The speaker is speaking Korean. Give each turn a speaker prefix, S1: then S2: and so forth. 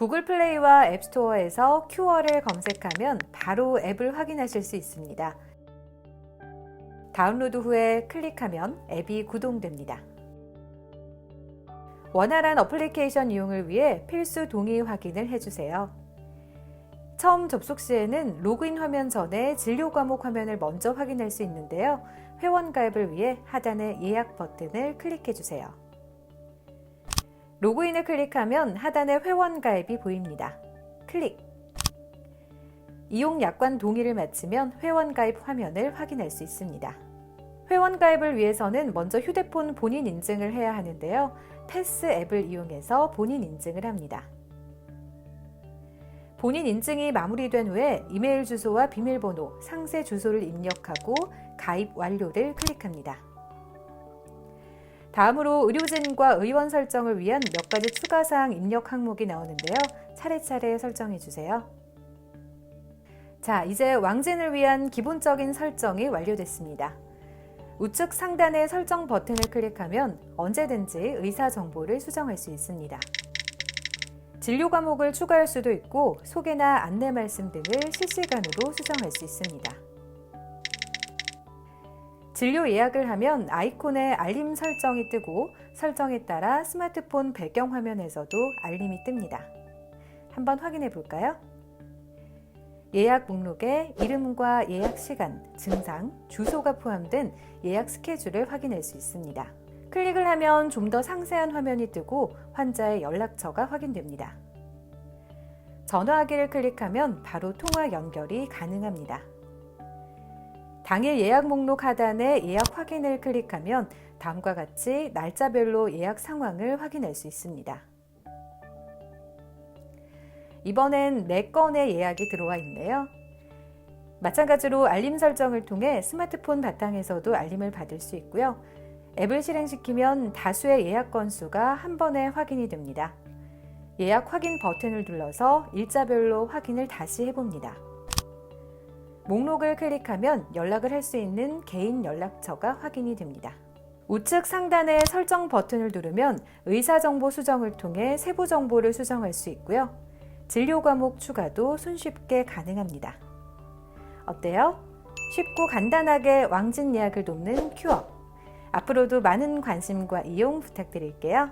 S1: 구글 플레이와 앱스토어에서 큐어를 검색하면 바로 앱을 확인하실 수 있습니다. 다운로드 후에 클릭하면 앱이 구동됩니다. 원활한 어플리케이션 이용을 위해 필수 동의 확인을 해주세요. 처음 접속 시에는 로그인 화면 전에 진료 과목 화면을 먼저 확인할 수 있는데요. 회원 가입을 위해 하단의 예약 버튼을 클릭해 주세요. 로그인을 클릭하면 하단에 회원 가입이 보입니다. 클릭. 이용 약관 동의를 마치면 회원 가입 화면을 확인할 수 있습니다. 회원 가입을 위해서는 먼저 휴대폰 본인 인증을 해야 하는데요. 패스 앱을 이용해서 본인 인증을 합니다. 본인 인증이 마무리된 후에 이메일 주소와 비밀번호, 상세 주소를 입력하고 가입 완료를 클릭합니다. 다음으로 의료진과 의원 설정을 위한 몇 가지 추가 사항 입력 항목이 나오는데요. 차례차례 설정해 주세요. 자, 이제 왕진을 위한 기본적인 설정이 완료됐습니다. 우측 상단의 설정 버튼을 클릭하면 언제든지 의사 정보를 수정할 수 있습니다. 진료 과목을 추가할 수도 있고 소개나 안내 말씀 등을 실시간으로 수정할 수 있습니다. 진료 예약을 하면 아이콘에 알림 설정이 뜨고 설정에 따라 스마트폰 배경 화면에서도 알림이 뜹니다. 한번 확인해 볼까요? 예약 목록에 이름과 예약 시간, 증상, 주소가 포함된 예약 스케줄을 확인할 수 있습니다. 클릭을 하면 좀 더 상세한 화면이 뜨고 환자의 연락처가 확인됩니다. 전화하기를 클릭하면 바로 통화 연결이 가능합니다. 당일 예약 목록 하단에 예약 확인을 클릭하면 다음과 같이 날짜별로 예약 상황을 확인할 수 있습니다. 이번엔 4건의 예약이 들어와 있네요. 마찬가지로 알림 설정을 통해 스마트폰 바탕에서도 알림을 받을 수 있고요. 앱을 실행시키면 다수의 예약 건수가 한 번에 확인이 됩니다. 예약 확인 버튼을 눌러서 일자별로 확인을 다시 해봅니다. 목록을 클릭하면 연락을 할 수 있는 개인 연락처가 확인이 됩니다. 우측 상단의 설정 버튼을 누르면 의사 정보 수정을 통해 세부 정보를 수정할 수 있고요. 진료 과목 추가도 손쉽게 가능합니다. 어때요? 쉽고 간단하게 왕진 예약을 돕는 큐어. 앞으로도 많은 관심과 이용 부탁드릴게요.